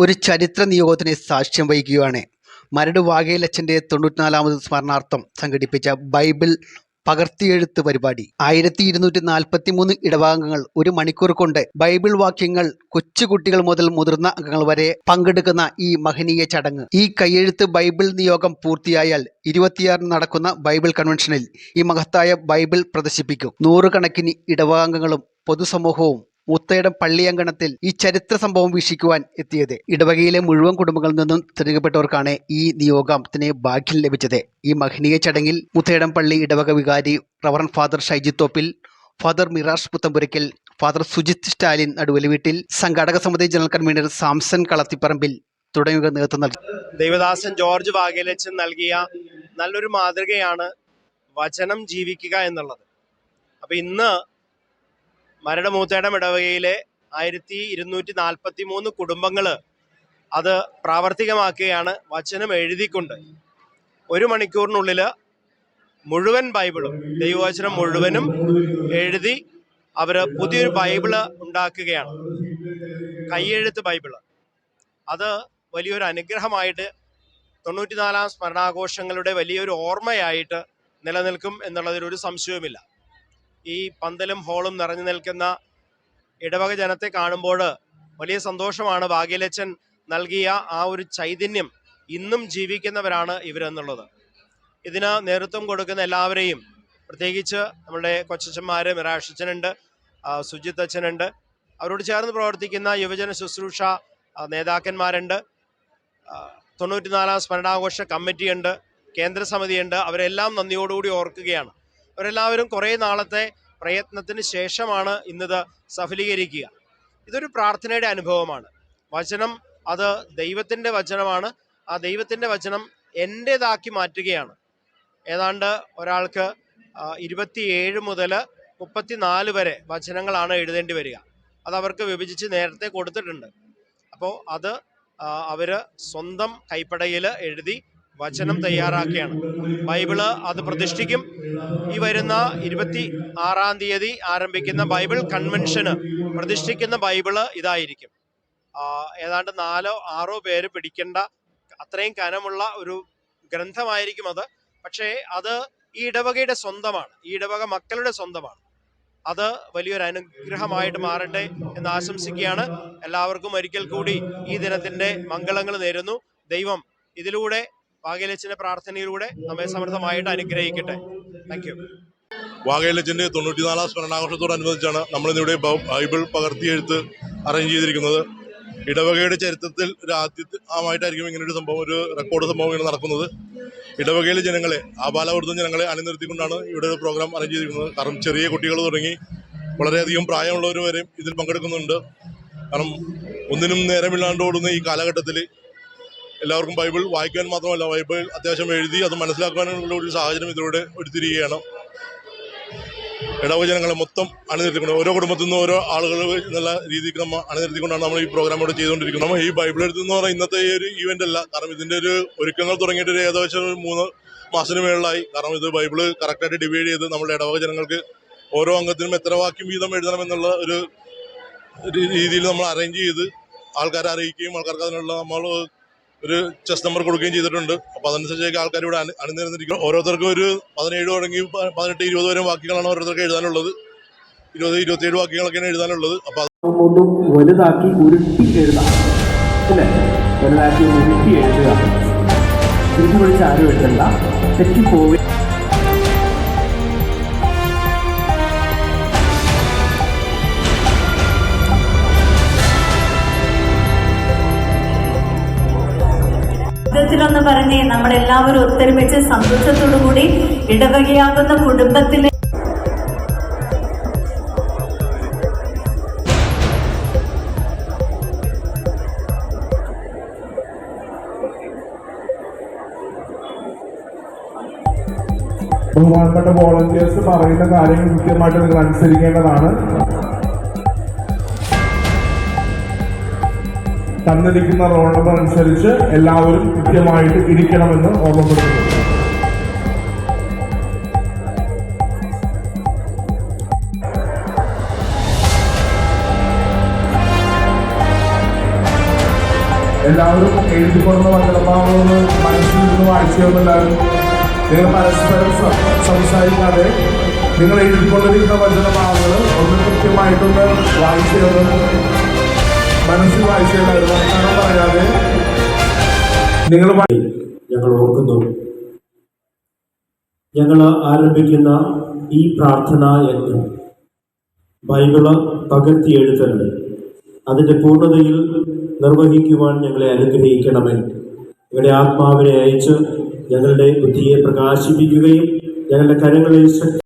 ഒരു ചരിത്ര നിയോഗത്തിന് സാക്ഷ്യം വഹിക്കുകയാണ്. മരട് വാഗയിലച്ചന്റെ തൊണ്ണൂറ്റിനാലാമത് സ്മരണാർത്ഥം സംഘടിപ്പിച്ച ബൈബിൾ പകർത്തിയെഴുത്ത് പരിപാടി. ആയിരത്തി ഇരുന്നൂറ്റി നാൽപ്പത്തി മൂന്ന് ഇടവാംഗങ്ങൾ ഒരു മണിക്കൂർ കൊണ്ട് ബൈബിൾ വാക്യങ്ങൾ കൊച്ചുകുട്ടികൾ മുതൽ മുതിർന്ന അംഗങ്ങൾ വരെ പങ്കെടുക്കുന്ന ഈ മഹനീയ ചടങ്ങ്. ഈ കയ്യെഴുത്ത് ബൈബിൾ നിയോഗം പൂർത്തിയായാൽ ഇരുപത്തിയാറിന് നടക്കുന്ന ബൈബിൾ കൺവെൻഷനിൽ ഈ മഹത്തായ ബൈബിൾ പ്രദർശിപ്പിക്കും. നൂറുകണക്കിന് ഇടവാംഗങ്ങളും പൊതുസമൂഹവും മുത്തയിടം പള്ളിയങ്കണത്തിൽ ഈ ചരിത്ര സംഭവം വീക്ഷിക്കുവാൻ എത്തിയത്. ഇടവകയിലെ മുഴുവൻ കുടുംബങ്ങളിൽ നിന്നും തിരഞ്ഞെടുക്കപ്പെട്ടവർക്കാണ് ഈ നിയോഗത്തിന് ഭാഗ്യം ലഭിച്ചത്. ഈ മഹനീയ ചടങ്ങിൽ മുത്തയിടം പള്ളി ഇടവക വികാരി റവറൻ ഫാദർ ഷൈജിത്തോപ്പിൽ ഫാദർ മിറാഷ് പുത്തമ്പുരയ്ക്കൽ ഫാദർ സുജിത് സ്റ്റാലിൻ നടുവലി വീട്ടിൽ സംഘാടക സമിതി ജനറൽ കൺവീനർ സാംസൺ കളത്തിപ്പറമ്പിൽ തുടങ്ങിയവർ നേതൃത്വം നൽകി. ദേവദാസൻ ജോർജ് വാഗേലച്ചൻ നൽകിയ നല്ലൊരു മാതൃകയാണ് വചനം ജീവിക്കുക എന്നുള്ളത്. അപ്പൊ ഇന്ന് മരടമൂത്തേടം ഇടവകയിലെ ആയിരത്തി ഇരുന്നൂറ്റി നാൽപ്പത്തി മൂന്ന് കുടുംബങ്ങൾ അത് പ്രാവർത്തികമാക്കുകയാണ് വചനം എഴുതിക്കൊണ്ട്. ഒരു മണിക്കൂറിനുള്ളിൽ മുഴുവൻ ബൈബിളും ദൈവവചനം മുഴുവനും എഴുതി അവർ പുതിയൊരു ബൈബിൾ ഉണ്ടാക്കുകയാണ്. കൈയെഴുത്ത് ബൈബിൾ. അത് വലിയൊരു അനുഗ്രഹമായിട്ട് തൊണ്ണൂറ്റിനാലാം സ്മരണാഘോഷങ്ങളുടെ വലിയൊരു ഓർമ്മയായിട്ട് നിലനിൽക്കും എന്നുള്ളതിൽ ഒരു സംശയവുമില്ല. ഈ പന്തലും ഹോളും നിറഞ്ഞു നിൽക്കുന്ന ഇടവക ജനത്തെ കാണുമ്പോൾ വലിയ സന്തോഷമാണ് ഭാഗ്യലച്ചൻ നൽകിയ ആ ഒരു ചൈതന്യം ഇന്നും ജീവിക്കുന്നവരാണ് ഇവരെന്നുള്ളത്. ഇതിന് നേതൃത്വം കൊടുക്കുന്ന എല്ലാവരെയും പ്രത്യേകിച്ച് നമ്മുടെ കൊച്ചച്ചന്മാർ മിറാഷച്ചനുണ്ട് സുജിത് അച്ഛനുണ്ട്. അവരോട് ചേർന്ന് പ്രവർത്തിക്കുന്ന യുവജന ശുശ്രൂഷ നേതാക്കന്മാരുണ്ട്. തൊണ്ണൂറ്റിനാലാം സ്മരണാഘോഷ കമ്മിറ്റിയുണ്ട് കേന്ദ്ര സമിതിയുണ്ട് അവരെല്ലാം നന്ദിയോടുകൂടി ഓർക്കുകയാണ്. അവരെല്ലാവരും കുറേ നാളത്തെ പ്രയത്നത്തിന് ശേഷമാണ് ഇന്നത് സഫലീകരിക്കുക. ഇതൊരു പ്രാർത്ഥനയുടെ അനുഭവമാണ്. വചനം അത് ദൈവത്തിന്റെ വചനമാണ്. ആ ദൈവത്തിന്റെ വചനം എന്റേതാക്കി മാറ്റുകയാണ്. ഏതാണ്ട് ഒരാൾക്ക് ഇരുപത്തിയേഴ് മുതൽ മുപ്പത്തിനാല് വരെ വചനങ്ങളാണ് എഴുതേണ്ടി വരിക. അത് അവർക്ക് വിഭജിച്ച് നേരത്തെ കൊടുത്തിട്ടുണ്ട്. അപ്പോൾ അത് അവർ സ്വന്തം കൈപ്പടയിൽ എഴുതി വചനം തയ്യാറാക്കുകയാണ് ബൈബിൾ അത് പ്രതിഷ്ഠിക്കും. ഈ വരുന്ന ഇരുപത്തി ആറാം തീയതി ആരംഭിക്കുന്ന ബൈബിൾ കൺവെൻഷന് പ്രതിഷ്ഠിക്കുന്ന ബൈബിൾ ഇതായിരിക്കും. ഏതാണ്ട് നാലോ ആറോ പേര് പിടിക്കേണ്ട അത്രയും കനമുള്ള ഒരു ഗ്രന്ഥമായിരിക്കും അത്. പക്ഷേ അത് ഈ ഇടവകയുടെ സ്വന്തമാണ്. ഈ ഇടവക മക്കളുടെ സ്വന്തമാണ്. അത് വലിയൊരു അനുഗ്രഹമായിട്ട് മാറട്ടെ എന്ന് ആശംസിക്കുകയാണ്. എല്ലാവർക്കും ഒരിക്കൽ കൂടി ഈ ദിനത്തിന്റെ മംഗളങ്ങൾ നേരുന്നു. ദൈവം ഇതിലൂടെ ഭാഗ്യലച്ചിന്റെ പ്രാർത്ഥനയിലൂടെ നമ്മെ സമൃദ്ധമായിട്ട് അനുഗ്രഹിക്കട്ടെ. താങ്ക് യു വാഗേലച്ചന്റെ തൊണ്ണൂറ്റിനാലാം സ്മരണാഘോഷത്തോടനുബന്ധിച്ചാണ് നമ്മളിന്നിവിടെ ബൈബിൾ പകർത്തിയെഴുത്ത് അറേഞ്ച് ചെയ്തിരിക്കുന്നത്. ഇടവകയുടെ ചരിത്രത്തിൽ ഒരു ആദ്യത്തെ ആമായിട്ടായിരിക്കും ഇങ്ങനെ ഒരു സംഭവം ഒരു റെക്കോർഡ് സംഭവം ഇങ്ങനെ നടക്കുന്നത്. ഇടവകയിലെ ജനങ്ങളെ ആബാലവൃദ്ധം ജനങ്ങളെ അണിനിർത്തിക്കൊണ്ടാണ് ഇവിടെ ഒരു പ്രോഗ്രാം അറേഞ്ച് ചെയ്തിരിക്കുന്നത്. കാരണം ചെറിയ കുട്ടികൾ തുടങ്ങി വളരെയധികം പ്രായമുള്ളവർ വരെയും ഇതിൽ പങ്കെടുക്കുന്നുണ്ട്. കാരണം ഒന്നിനും നേരമില്ലാണ്ട് ഓടുന്ന ഈ കാലഘട്ടത്തിൽ എല്ലാവർക്കും ബൈബിൾ വായിക്കാൻ മാത്രമല്ല ബൈബിൾ അത്യാവശ്യം എഴുതി അത് മനസ്സിലാക്കാനുള്ള ഒരു സാഹചര്യം ഇതിലൂടെ ഒരുത്തിരിക്കുകയാണ് ഇടവ ജനങ്ങളെ മൊത്തം അണിനിർത്തിക്കൊണ്ട് ഓരോ കുടുംബത്തിൽ നിന്നും ഓരോ ആളുകൾ എന്നുള്ള രീതിക്ക് നമ്മൾ അണിനിർത്തിക്കൊണ്ടാണ് നമ്മൾ ഈ പ്രോഗ്രാം ഇവിടെ ചെയ്തുകൊണ്ടിരിക്കുന്നത്. നമ്മൾ ഈ ബൈബിൾ എഴുത്ത് എന്ന് ഇന്നത്തെ ഈ ഒരു ഇവന്റ് അല്ല കാരണം ഇതിന്റെ ഒരു ഒരുക്കങ്ങൾ തുടങ്ങിയിട്ട് ഒരു ഏകദേശം ഒരു മൂന്ന് മാസത്തിന് മേളിലായി. കാരണം ഇത് ബൈബിൾ കറക്റ്റായിട്ട് ഡിവൈഡ് ചെയ്ത് നമ്മുടെ ഇടവക ജനങ്ങൾക്ക് ഓരോ അംഗത്തിനും എത്ര വാക്യം വീതം എഴുതണം എന്നുള്ള ഒരു രീതിയിൽ നമ്മൾ അറേഞ്ച് ചെയ്ത് ആൾക്കാരെ അറിയിക്കുകയും ആൾക്കാർക്ക് അതിനുള്ള നമ്മൾ ഒരു ചെസ് നമ്പർ കൊടുക്കുകയും ചെയ്തിട്ടുണ്ട്. അപ്പോൾ അതനുസരിച്ചേക്ക് ആൾക്കാർ ഇവിടെ അണിനിരുന്നിരിക്കും ഓരോരുത്തർക്കും ഒരു പതിനേഴ് തുടങ്ങി പതിനെട്ട് ഇരുപത് വരെ വാക്യങ്ങളാണ് ഓരോരുത്തർക്ക് എഴുതാനുള്ളത്. ഇരുപത് ഇരുപത്തിയേഴ് വാക്യങ്ങളൊക്കെയാണ് എഴുതാനുള്ളത്. കൊണ്ടും വലുതാക്കി ഉരുട്ടി എഴുതാം. ഉരുട്ടി എഴുതുക. തെറ്റിപ്പോവുക യുദ്ധത്തിലൊന്ന് പറഞ്ഞേ നമ്മളെല്ലാവരും ഒത്തൊരുമിച്ച് സന്തോഷത്തോടു കൂടി ഇടവകയാകുന്ന കുടുംബത്തിലെ ബഹുമാനപ്പെട്ട വോളണ്ടിയേഴ്സ് പറയുന്ന കാര്യങ്ങൾ കൃത്യമായിട്ട് നിങ്ങൾ അനുസരിക്കേണ്ടതാണ്. തന്നിരിക്കുന്ന റോൾ നമ്പർ അനുസരിച്ച് എല്ലാവരും കൃത്യമായിട്ട് ഇരിക്കണമെന്ന് ഓർമ്മപ്പെടുത്തുന്നു. എല്ലാവരും എഴുതിക്കൊള്ളുന്ന വചനഭാവങ്ങൾ മനസ്സിൽ നിന്ന് വായിച്ചു എല്ലാവരും നിങ്ങൾ പരസ്പരം സംസാരിക്കാതെ നിങ്ങൾ എഴുതിക്കൊണ്ടിരിക്കുന്ന വചനഭാവങ്ങൾ ഒന്ന് കൃത്യമായിട്ടൊന്ന് വായിച്ചത് മനസ്സിൽ വായിച്ചല്ലായിരുന്നു വർത്തമാനം പറയാതെ നിങ്ങൾ ഞങ്ങൾ ഓർക്കുന്നു. ഞങ്ങൾ ആരംഭിക്കുന്ന ഈ പ്രാർത്ഥന യജ്ഞം ബൈബിൾ പകർത്തി എഴുത്തരുത് അതിന്റെ പൂർണതയിൽ നിർവഹിക്കുവാൻ ഞങ്ങളെ അനുഗ്രഹിക്കണമേ. ഞങ്ങളുടെ ആത്മാവിനെ അയച്ച് ഞങ്ങളുടെ ബുദ്ധിയെ പ്രകാശിപ്പിക്കുകയും ഞങ്ങളുടെ കരങ്ങളിൽ ശക്തി